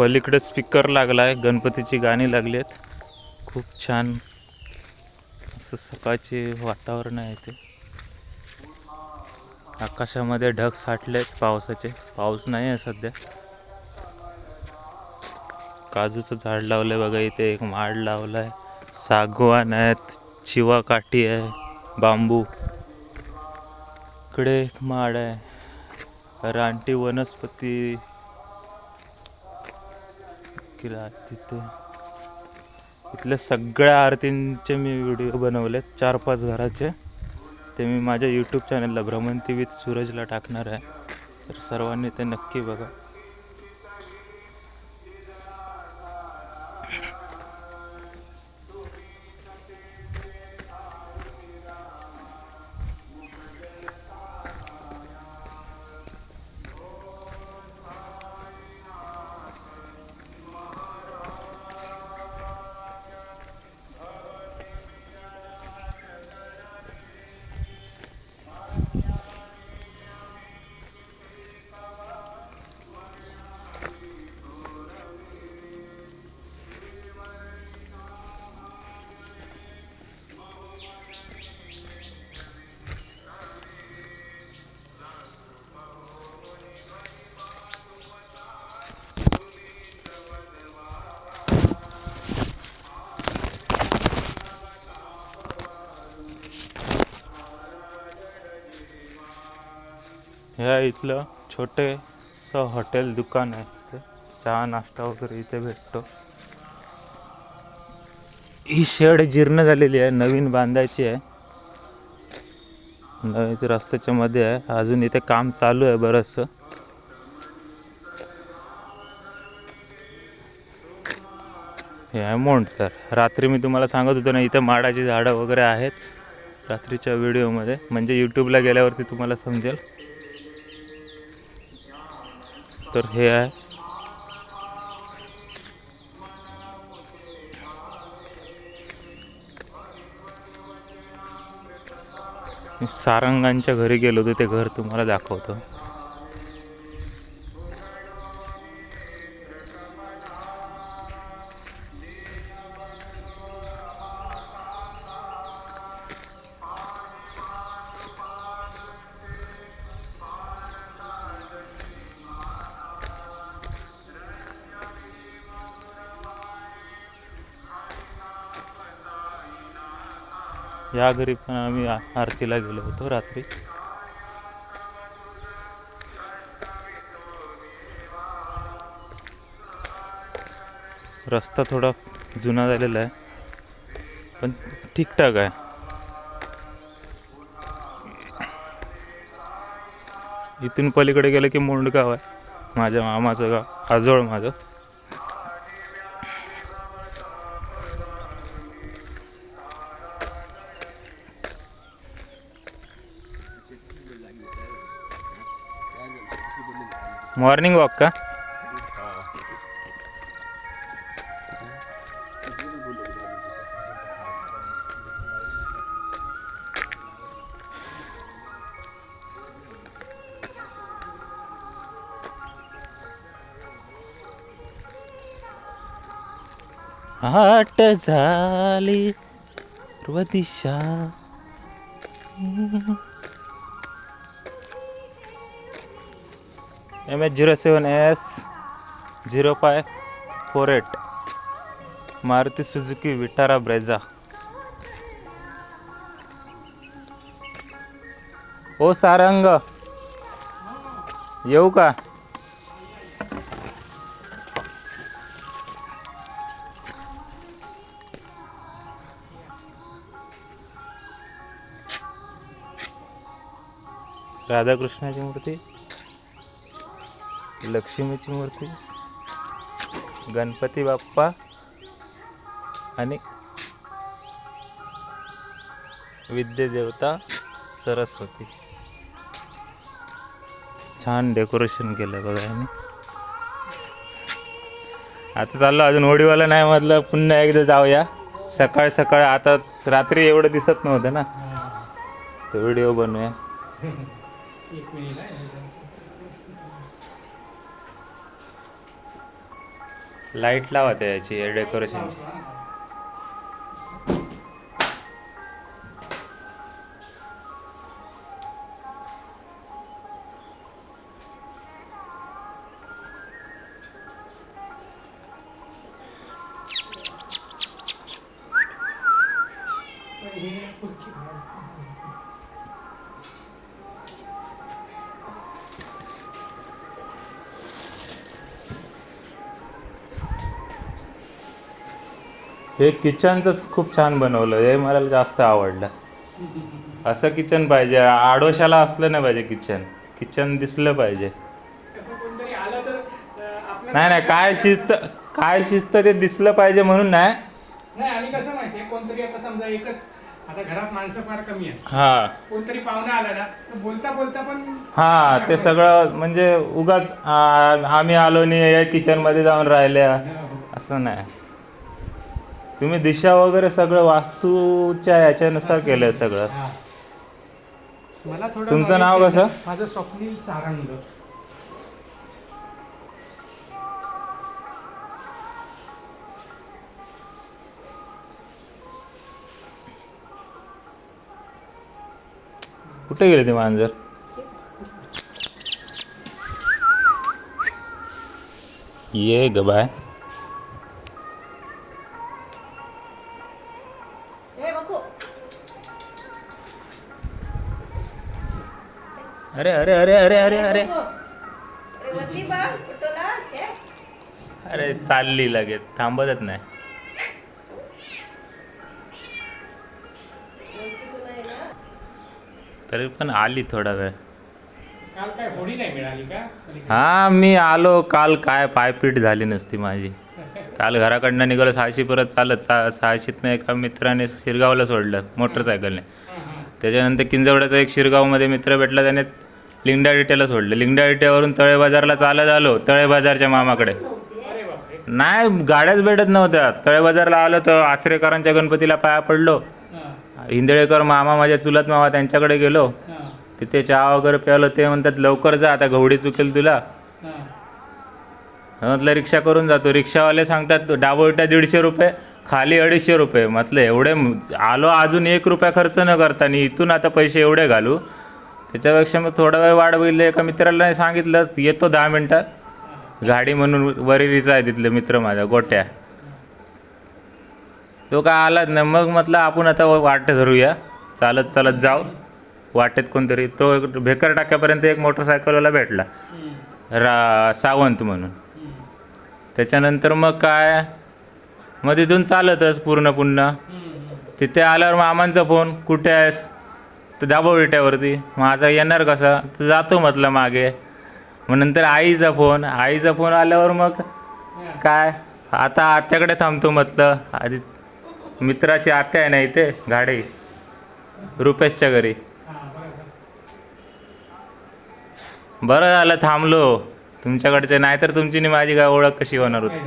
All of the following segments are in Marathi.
पलीकडे स्पीकर लागला आहे गणपतीची गाणी लागली आहेत खूप छान असं सकाळचे वातावरण आहे ते. आकाशामध्ये ढग साठलेत पावसाचे. पाऊस नाही आहे सध्या. काजूचं झाड लावलं आहे बघा इथे. एक माड लावलाय. सागवान आहेत. चिवा काठी आहे. बांबू. इकडे एक माड आहे. रानटी वनस्पती केला तिथे. इथल्या सगळ्या आरतींचे मी व्हिडिओ बनवलेत चार पाच घराचे. ते मी माझ्या यूट्यूब चॅनलला भ्रमंती विथ सूरजला टाकणार आहे. तर सर्वांनी ते नक्की बघा. ह्या इथलं छोटेसं हॉटेल दुकान आहे इथे चहा नाश्ता वगैरे इथे भेटतो. ही शेड जीर्ण झालेली आहे नवीन बांधायची आहे. नवीन इथे रस्त्याच्या मध्ये आहे. अजून इथे काम चालू आहे बरंचसं. हे आहे मोंड तर. रात्री मी तुम्हाला सांगत होतो ना इथे माडाची झाडं वगैरे आहेत. रात्रीच्या व्हिडिओमध्ये म्हणजे यूट्यूबला गेल्यावरती तुम्हाला समजेल. तर हे आहे. सारंगांच्या घरी गेलो होतो ते घर तुम्हाला दाखवतो. या घरी पण आम्ही आरतीला गेलो होतो रात्री. रस्ता थोडा जुना झालेला आहे पण ठीकठाक आहे. इथून पलीकडे गेलं की मोंडगाव आहे माझ्या मामाचं गाव आजोळ माझं. मॉर्निंग वॉक का? आट झाली पूर्व दिशा M H zero seven S zero five four eight Maruti Suzuki Vitara Brezza. ओ सारंग, येऊ का? राधाकृष्णाची मूर्ती. लक्ष्मीची मूर्ती गणपती बाप्पा आणि विद्यादेवता सरस्वती. छान डेकोरेशन केलं बघा यांनी. आता चाललो अजून होडीवाला नाही म्हटलं पुन्हा एकदा जाऊया. सकाळ सकाळ आता रात्री एवढं दिसत नव्हतं ना. तो व्हिडिओ बनवूया. लाइट लावा त्याची डेकोरेशनची. हे किचनचंच खूप छान बनवलं. हे मला जास्त आवडलं. असं किचन पाहिजे. आडोशाला असलं नाही पाहिजे किचन. किचन दिसलं पाहिजे. नाही नाही काय शिस्त काय शिस्त ते दिसलं पाहिजे म्हणून नाही. नाही आणि कसं माहितीये कोणतरी आता समजा एकच आता घरात माणसं फार कमी हा. कोणतरी पाहुणा आला ना तर बोलता बोलता पण हा ते सगळं म्हणजे उगाच आ, आम्ही आलो नाही या किचनमध्ये जाऊन राहिल्या. असं नाही. तुम्ही दिशा वगैरे सगळं वास्तूच्या याच्यानुसार केलंय सगळं हा. मला थोडं तुमचं knowledge नाव. कसं? माझं स्वप्नील सारंग कुठे गेले ते मांजर ये ग बाय अरे अरे अरे अरे अरे अरे अरे. चालली लगेच. थांबतच नाही. तरी पण आली थोडा वेळ. काल काय होडी नाही मिळाली का? हा मी आलो. काल काय पायपीट झाली नसती माझी. काल घराकडनं निघालो सहाशे परत चालत. सा सहाशीतनं एका मित्राने शिरगावला सोडलं मोटरसायकलने. त्याच्यानंतर किंजवड्याचा एक शिरगावमध्ये मित्र भेटला त्याने लिंगडा सोडलं लिंगडा इट्यावरून तळे बाजारला चालत आलो तळे बाजारच्या मामाकडे. नाही गाड्याच भेटत नव्हत्या. तळे बाजारला आलो तर आचरेकरांच्या गणपतीला पाया पडलो. इंदळेकर मामा माझ्या चुलत मामा त्यांच्याकडे गेलो. तिथे चहा वगैरे प्यालो ते म्हणतात लवकर जा आता घवडी चुकेल तुला. म्हटलं रिक्षा करून जातो. रिक्षावाले सांगतात डाबोटा दीडशे रुपये खाली अडीचशे रुपये. म्हटलं एवढे आलो अजून एक रुपया खर्च न करता आणि इथून आता पैसे एवढे घालू. त्याच्यापेक्षा मग थोडा वेळ वाढ होईल. एका मित्राला सांगितलं. येतो दहा मिनटात गाडी म्हणून वरिरीचा आहे तिथले मित्र माझा गोट्या. तो काय आलाच नाही. मग म्हटलं आपण आता वाट धरूया. चालत चालत जाऊ. वाटेत कोणतरी. तो भेकर टाक्यापर्यंत एक मोटरसायकलवाला भेटला. रा सावंत म्हणून. त्याच्यानंतर मग काय? मग तिथून चालतच पूर्ण पुन्हा. तिथे आल्यावर मामांचा फोन कुठे आहेस? तर दाबो विट्यावरती. मग आता येणार कसा? तर जातो म्हटलं मागे. मग नंतर आईचा फोन. आईचा फोन आल्यावर मग काय? आता आत्याकडे थांबतो म्हटलं. आधी मित्राची आत्या आहे ना इथे गाडी. रुपेशच्या घरी. बरं झालं थांबलो. तुमच्याकडचे नाहीतर तुमची आणि माझी काय ओळख कशी होणार होती?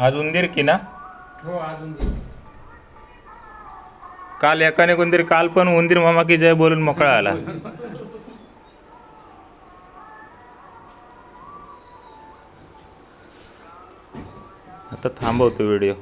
आज उंदीर की ना? हो अजून दे. काल एकाने कोणतरी काल पण उंदीर मामा की जय बोलून मोकळा आला. आता थांबवतो व्हिडिओ.